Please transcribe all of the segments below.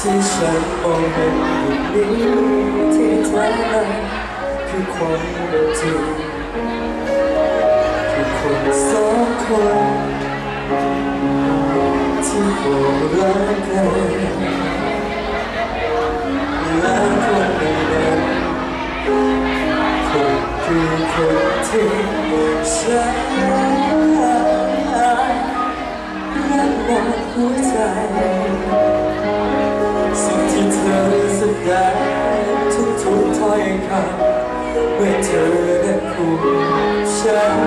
เป็นอย่างนี้ที่แท้คือความจริงคือคนสองคนที่บอกรักกันและคนในนั้นคนคือคนที่ฉันรักหมดหัวใจ มื่อเธอได้พูดฉัน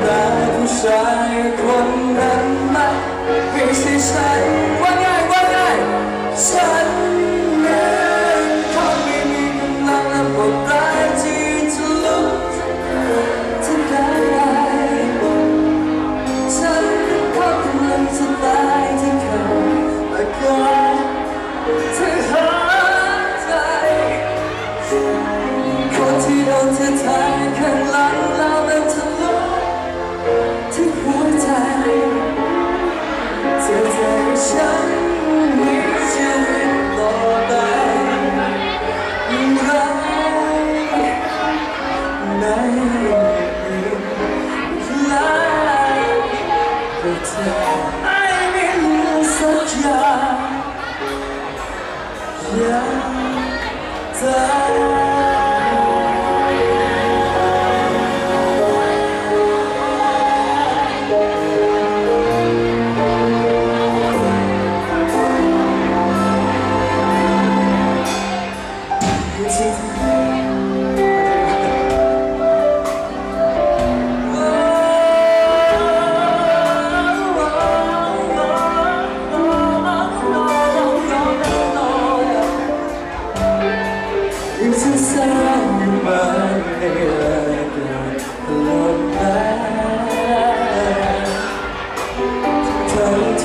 แต่ผู้ชายคนนั้นมันไม่ใช่ฉัน ที่โดนเธอแทงข้างหลังแล้วมันทะลุที่หัวใจเธอใจฉันมีชีวิตต่อไปอย่างไรในหลาย But I need such a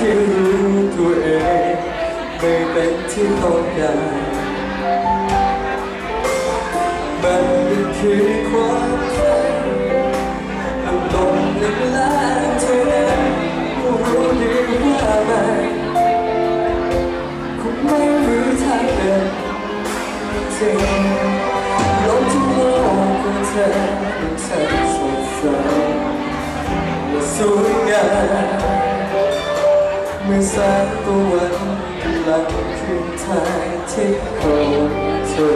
ที่รู้ตัวเองไม่เป็นที่ต้องการมันเป็นเพียงความฝันอารมณ์ในแรงเธอรู้ดีว่ามันคงไม่มีทางเป็นจริงโลกที่โลกของเธอเป็นฉันสดใสและสวยงาม มื่อแสงตะวันกำลังขึ้นทางที่ของเธอ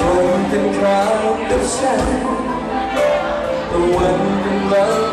คงเป็นคราวกับฉันตะวันกำลัง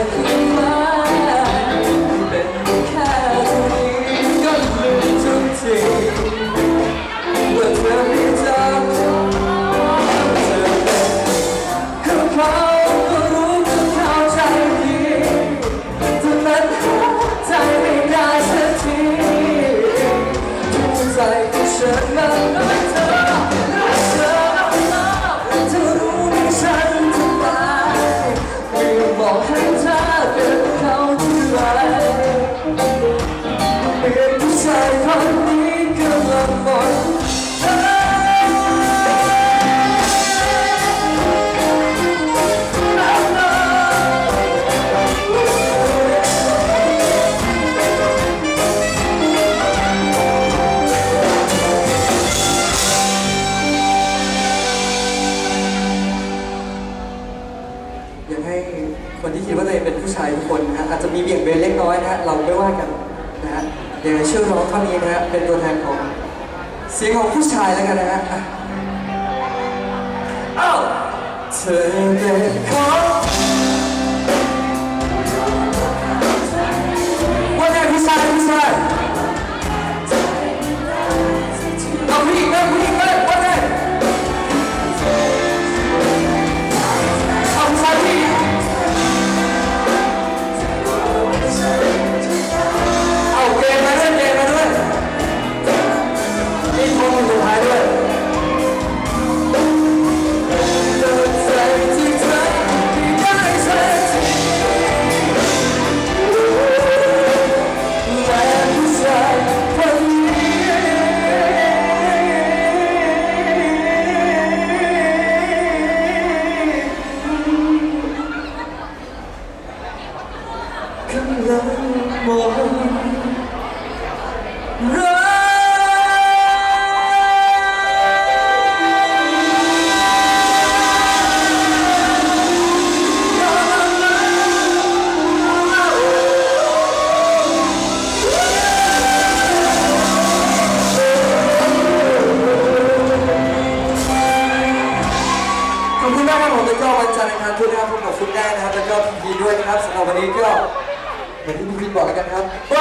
นิดว่าตัวเองเป็นผู้ชายทุกคนนะฮะอาจจะมีเบี่ยงเบนเล็กน้อยนะฮะเราไม่ว่ากันนะฮะอย่างเชื่อร้องเท่านี้นะฮะเป็นตัวแทนของเสียงของผู้ชายแล้วกันนะฮะเอ้าเธอเป็นของ กำลังมองรัขอบคุณมากครับผมแล้วก็วันจันทร์อังคารพุธนะครับพบกับฟุตได้นะครับแล้วก็พีพีด้วยนะครับสำหรับวันนี้ก็ เหมือนที่พี่บอกแล้วกันครับไป